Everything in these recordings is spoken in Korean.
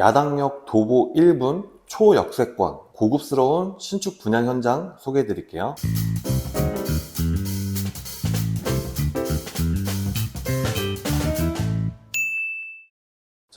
야당역 도보 1분 초역세권 고급스러운 신축 분양 현장 소개해 드릴게요.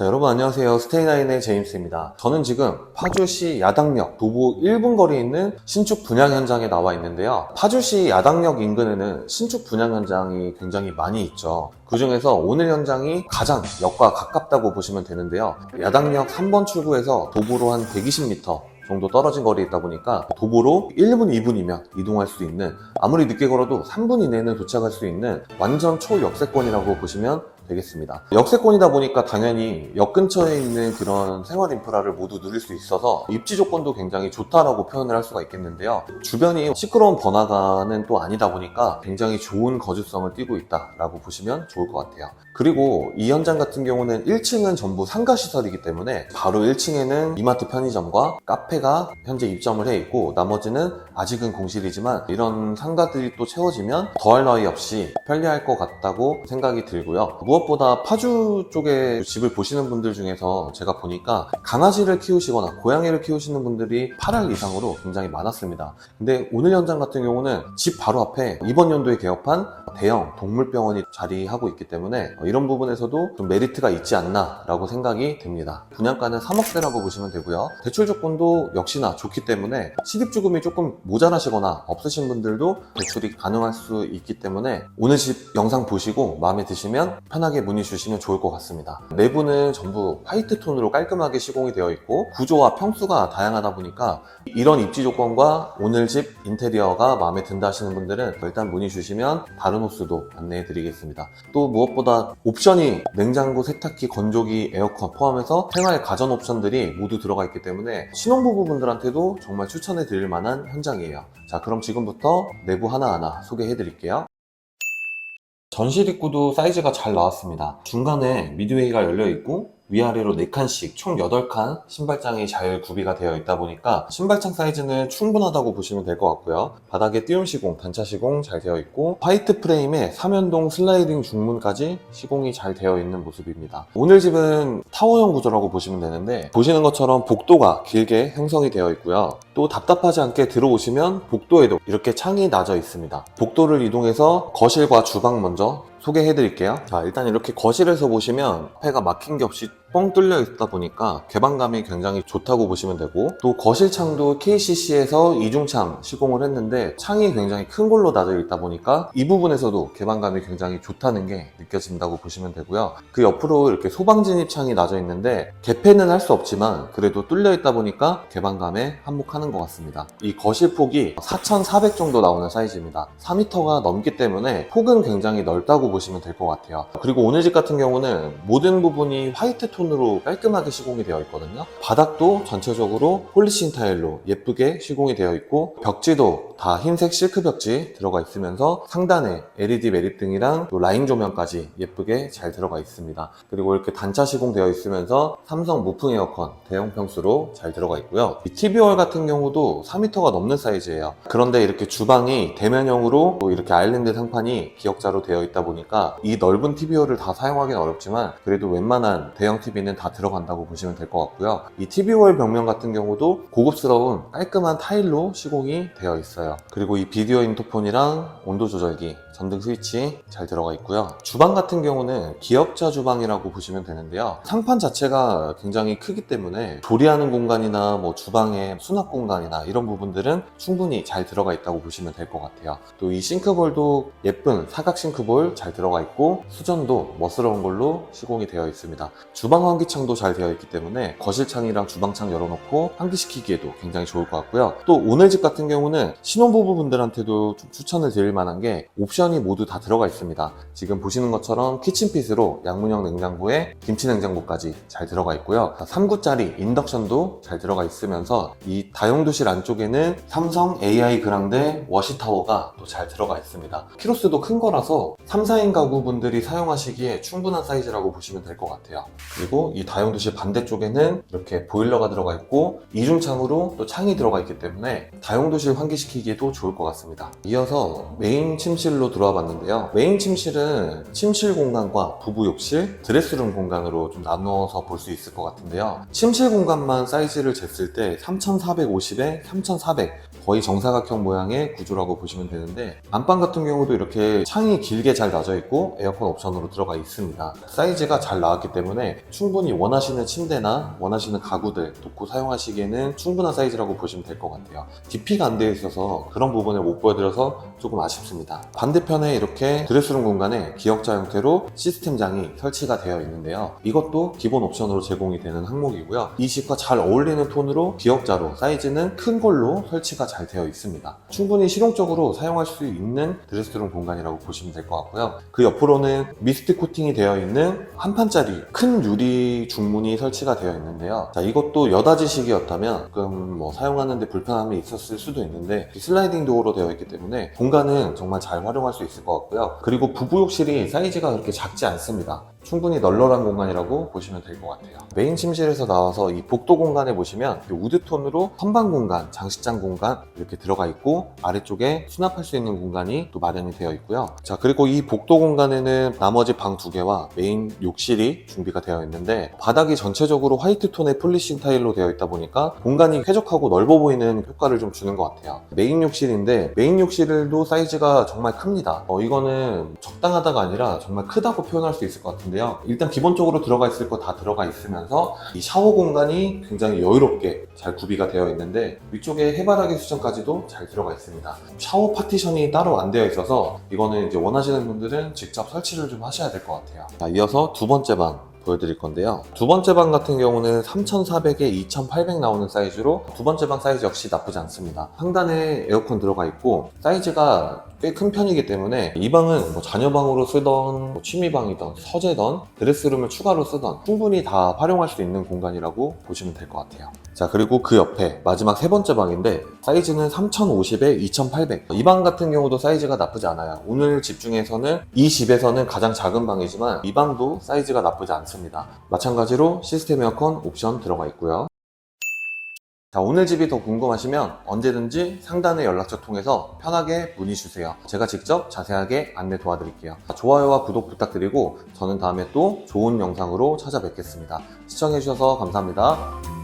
자, 여러분 안녕하세요. 스테이나인의 제임스입니다. 저는 지금 파주시 야당역 도보 1분 거리에 있는 신축 분양 현장에 나와 있는데요. 파주시 야당역 인근에는 신축 분양 현장이 굉장히 많이 있죠. 그 중에서 오늘 현장이 가장 역과 가깝다고 보시면 되는데요. 야당역 3번 출구에서 도보로 한 120m 정도 떨어진 거리에 있다 보니까 도보로 1분, 2분이면 이동할 수 있는 아무리 늦게 걸어도 3분 이내는 도착할 수 있는 완전 초역세권이라고 보시면 되겠습니다. 역세권이다 보니까 당연히 역 근처에 있는 그런 생활 인프라를 모두 누릴 수 있어서 입지 조건도 굉장히 좋다라고 표현을 할 수가 있겠는데요. 주변이 시끄러운 번화가는 또 아니다 보니까 굉장히 좋은 거주성을 띠고 있다라고 보시면 좋을 것 같아요. 그리고 이 현장 같은 경우는 1층은 전부 상가 시설이기 때문에 바로 1층에는 이마트 편의점과 카페가 현재 입점을 해 있고 나머지는 아직은 공실이지만 이런 상가들이 또 채워지면 더할 나위 없이 편리할 것 같다고 생각이 들고요. 무엇보다 파주 쪽에 집을 보시는 분들 중에서 제가 보니까 강아지를 키우시거나 고양이를 키우시는 분들이 8할 이상으로 굉장히 많았습니다. 근데 오늘 현장 같은 경우는 집 바로 앞에 이번 연도에 개업한 대형 동물병원이 자리하고 있기 때문에 이런 부분에서도 좀 메리트가 있지 않나라고 생각이 듭니다. 분양가는 3억대라고 보시면 되고요. 대출 조건도 역시나 좋기 때문에 실입주금이 조금 모자라시거나 없으신 분들도 대출이 가능할 수 있기 때문에 오늘 집 영상 보시고 마음에 드시면 편하게 문의 주시면 좋을 것 같습니다. 내부는 전부 화이트 톤으로 깔끔하게 시공이 되어 있고 구조와 평수가 다양하다 보니까 이런 입지 조건과 오늘 집 인테리어가 마음에 든다 하시는 분들은 일단 문의 주시면 다른 호수도 안내해 드리겠습니다. 또 무엇보다 옵션이 냉장고, 세탁기, 건조기, 에어컨 포함해서 생활 가전 옵션들이 모두 들어가 있기 때문에 신혼부부분들한테도 정말 추천해 드릴 만한 현장이에요. 자, 그럼 지금부터 내부 하나하나 소개해 드릴게요. 전실 입구도 사이즈가 잘 나왔습니다. 중간에 미드웨이가 열려 있고 위아래로 4칸씩 총 8칸 신발장이 잘 구비가 되어 있다 보니까 신발장 사이즈는 충분하다고 보시면 될 것 같고요. 바닥에 띄움 시공, 단차 시공 잘 되어 있고 화이트 프레임에 삼연동 슬라이딩 중문까지 시공이 잘 되어 있는 모습입니다. 오늘 집은 타워형 구조라고 보시면 되는데 보시는 것처럼 복도가 길게 형성이 되어 있고요. 또 답답하지 않게 들어오시면 복도에도 이렇게 창이 나져 있습니다. 복도를 이동해서 거실과 주방 먼저 소개해 드릴게요. 자, 일단 이렇게 거실에서 보시면 앞에가 막힌 게 없이 뻥 뚫려 있다 보니까 개방감이 굉장히 좋다고 보시면 되고 또 거실 창도 KCC에서 이중창 시공을 했는데 창이 굉장히 큰 걸로 나져 있다 보니까 이 부분에서도 개방감이 굉장히 좋다는 게 느껴진다고 보시면 되고요. 그 옆으로 이렇게 소방 진입 창이 나져 있는데 개폐는 할 수 없지만 그래도 뚫려 있다 보니까 개방감에 한몫하는 것 같습니다. 이 거실 폭이 4,400 정도 나오는 사이즈입니다. 4m가 넘기 때문에 폭은 굉장히 넓다고 보시면 될 것 같아요. 그리고 오늘 집 같은 경우는 모든 부분이 화이트 톤 으로 깔끔하게 시공이 되어 있거든요. 바닥도 전체적으로 폴리싱 타일로 예쁘게 시공이 되어 있고 벽지도 다 흰색 실크 벽지 들어가 있으면서 상단에 LED 매립등이랑 또 라인 조명까지 예쁘게 잘 들어가 있습니다. 그리고 이렇게 단차 시공되어 있으면서 삼성 무풍 에어컨 대형 평수로 잘 들어가 있고요. 이 TV월 같은 경우도 4m가 넘는 사이즈예요. 그런데 이렇게 주방이 대면형으로 또 이렇게 아일랜드 상판이 기역자로 되어 있다 보니까 이 넓은 TV월을 다 사용하기는 어렵지만 그래도 웬만한 대형 TV는 다 들어간다고 보시면 될 것 같고요. 이 TV월 벽면 같은 경우도 고급스러운 깔끔한 타일로 시공이 되어 있어요. 그리고 이 비디오 인터폰이랑 온도 조절기 전등 스위치 잘 들어가 있고요. 주방 같은 경우는 기역자 주방이라고 보시면 되는데요. 상판 자체가 굉장히 크기 때문에 조리하는 공간이나 뭐 주방의 수납 공간이나 이런 부분들은 충분히 잘 들어가 있다고 보시면 될 것 같아요. 또 이 싱크볼도 예쁜 사각 싱크볼 잘 들어가 있고 수전도 멋스러운 걸로 시공이 되어 있습니다. 주방 환기창도 잘 되어 있기 때문에 거실창이랑 주방창 열어놓고 환기시키기에도 굉장히 좋을 것 같고요. 또 오늘 집 같은 경우는 신혼부부분들한테도 좀 추천을 드릴 만한 게 옵션이 모두 다 들어가 있습니다. 지금 보시는 것처럼 키친핏으로 양문형 냉장고에 김치 냉장고까지 잘 들어가 있고요. 3구짜리 인덕션도 잘 들어가 있으면서 이 다용도실 안쪽에는 삼성 AI 그랑데 워시타워가 또 잘 들어가 있습니다. 키로수도 큰 거라서 3, 4인 가구분들이 사용하시기에 충분한 사이즈라고 보시면 될 것 같아요. 그리고 그리고 이 다용도실 반대쪽에는 이렇게 보일러가 들어가 있고 이중창으로 또 창이 들어가 있기 때문에 다용도실 환기시키기에도 좋을 것 같습니다. 이어서 메인 침실로 들어와 봤는데요. 메인 침실은 침실 공간과 부부 욕실, 드레스룸 공간으로 좀 나누어서 볼 수 있을 것 같은데요. 침실 공간만 사이즈를 쟀을 때 3450에 3400 거의 정사각형 모양의 구조라고 보시면 되는데 안방 같은 경우도 이렇게 창이 길게 잘 나져 있고 에어컨 옵션으로 들어가 있습니다. 사이즈가 잘 나왔기 때문에 충분히 원하시는 침대나 원하시는 가구들 놓고 사용하시기에는 충분한 사이즈라고 보시면 될 것 같아요. DP가 안 되어 있어서 그런 부분을 못 보여드려서 조금 아쉽습니다. 반대편에 이렇게 드레스룸 공간에 기역자 형태로 시스템장이 설치가 되어 있는데요. 이것도 기본 옵션으로 제공이 되는 항목이고요. 이 집과 잘 어울리는 톤으로 기역자로 사이즈는 큰 걸로 설치가 잘 되어 있습니다. 충분히 실용적으로 사용할 수 있는 드레스룸 공간이라고 보시면 될 것 같고요. 그 옆으로는 미스트 코팅이 되어 있는 한 판짜리 큰 유리 중문이 설치가 되어 있는데요. 자, 이것도 여닫이식이었다면 조금 뭐 사용하는데 불편함이 있었을 수도 있는데 슬라이딩 도어로 되어 있기 때문에 공간은 정말 잘 활용할 수 있을 것 같고요. 그리고 부부 욕실이 사이즈가 그렇게 작지 않습니다. 충분히 널널한 공간이라고 보시면 될 것 같아요. 메인 침실에서 나와서 이 복도 공간에 보시면 이 우드톤으로 선반 공간, 장식장 공간 이렇게 들어가 있고 아래쪽에 수납할 수 있는 공간이 또 마련이 되어 있고요. 자 그리고 이 복도 공간에는 나머지 방 두 개와 메인 욕실이 준비가 되어 있는데 바닥이 전체적으로 화이트 톤의 폴리싱 타일로 되어 있다 보니까 공간이 쾌적하고 넓어 보이는 효과를 좀 주는 것 같아요. 메인 욕실인데 메인 욕실도 사이즈가 정말 큽니다. 어, 이거는 적당하다가 아니라 정말 크다고 표현할 수 있을 것 같은데 요. 일단 기본적으로 들어가 있을 거 다 들어가 있으면서 이 샤워 공간이 굉장히 여유롭게 잘 구비가 되어 있는데 위쪽에 해바라기 수전까지도 잘 들어가 있습니다. 샤워 파티션이 따로 안 되어 있어서 이거는 이제 원하시는 분들은 직접 설치를 좀 하셔야 될 것 같아요. 자, 이어서 두 번째 방 보여드릴 건데요. 두 번째 방 같은 경우는 3400에 2800 나오는 사이즈로 두 번째 방 사이즈 역시 나쁘지 않습니다. 상단에 에어컨 들어가 있고 사이즈가 꽤 큰 편이기 때문에 이 방은 뭐 자녀방으로 쓰던 뭐 취미방이던 서재던 드레스룸을 추가로 쓰던 충분히 다 활용할 수 있는 공간이라고 보시면 될 것 같아요. 자 그리고 그 옆에 마지막 세 번째 방인데 사이즈는 3050에 2800. 이 방 같은 경우도 사이즈가 나쁘지 않아요. 오늘 집중해서는 이 집에서는 가장 작은 방이지만 이 방도 사이즈가 나쁘지 않습니다. 마찬가지로 시스템 에어컨 옵션 들어가 있고요. 자, 오늘 집이 더 궁금하시면 언제든지 상단의 연락처 통해서 편하게 문의 주세요. 제가 직접 자세하게 안내 도와드릴게요. 좋아요와 구독 부탁드리고 저는 다음에 또 좋은 영상으로 찾아뵙겠습니다. 시청해주셔서 감사합니다.